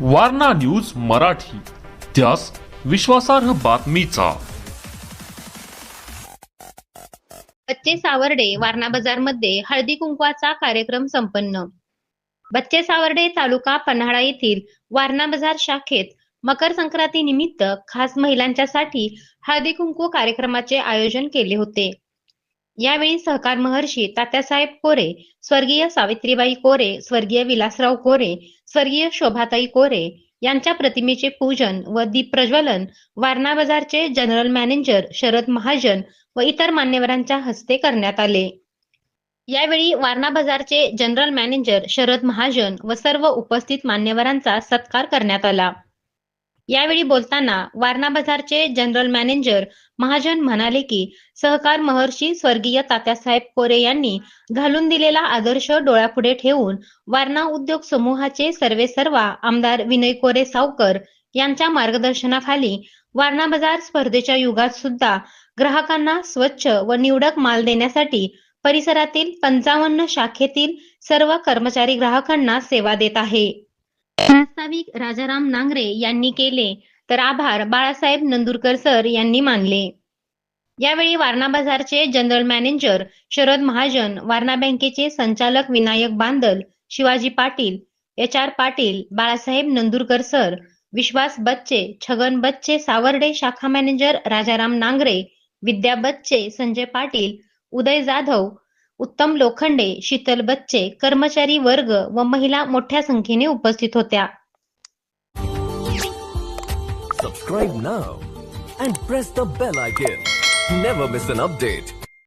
Warna news Marathi. त्यास विश्वासार्ह बातमीचा. बच्चे सावर्डे वारणा बाजारमध्ये हळदी कुंकवाचा कार्यक्रम संपन्न. बच्चे सावर्डे तालुका पन्हाळा येथील वारणा बाजार शाखेत मकर संक्रांती निमित्त खास महिलांच्यासाठी हळदी कुंकू कार्यक्रमाचे आयोजन केले होते. यावेळी सहकार महर्षी तात्यासाहेब कोरे स्वर्गीय सावित्रीबाई कोरे स्वर्गीय विलासराव कोरे स्वर्गीय शोभाताई कोरे यांच्या प्रतिमेचे पूजन व दीप प्रज्वलन वारणा बाजारचे जनरल मॅनेजर शरद महाजन व इतर मान्यवरांच्या हस्ते करण्यात आले. यावेळी वारणा बाजारचे जनरल मॅनेजर शरद महाजन व सर्व उपस्थित मान्यवरांचा सत्कार करण्यात आला. यावेळी बोलताना वारणा बाजारचे जनरल मॅनेजर महाजन म्हणाले की सहकार महर्षी स्वर्गीय तात्यासाहेब कोरे यांनी घालून दिलेला आदर्श डोळ्यापुढे ठेवून वारणा उद्योग समूहाचे सर्वेसर्वा आमदार विनय कोरे सावकर यांच्या मार्गदर्शनाखाली वारणा बाजार स्पर्धेच्या युगात सुद्धा ग्राहकांना स्वच्छ व निवडक माल देण्यासाठी परिसरातील पंचावन्न शाखेतील सर्व कर्मचारी ग्राहकांना सेवा देत आहे. प्रास्ताविक राजाराम नांगरे यांनी केले. तर आभार बाळासाहेब नंदुरकर सर यांनी मानले. यावेळी वारणा बाजारचे जनरल मॅनेजर शरद महाजन वारणा बँकेचे संचालक Vinayak Bandal Shivaji Patil H R Patil Balasaheb Nandurkar sir Vishwas Bachche Chhagan Bachche Sawarde शाखा मॅनेजर राजाराम नांगरे विद्या बच्चे संजय पाटील उदय जाधव उत्तम लोखंडे शीतल बच्चे कर्मचारी वर्ग व महिला मोठ्या संख्येने उपस्थित होत्या. सबस्क्राईब ना and press the bell icon never miss an update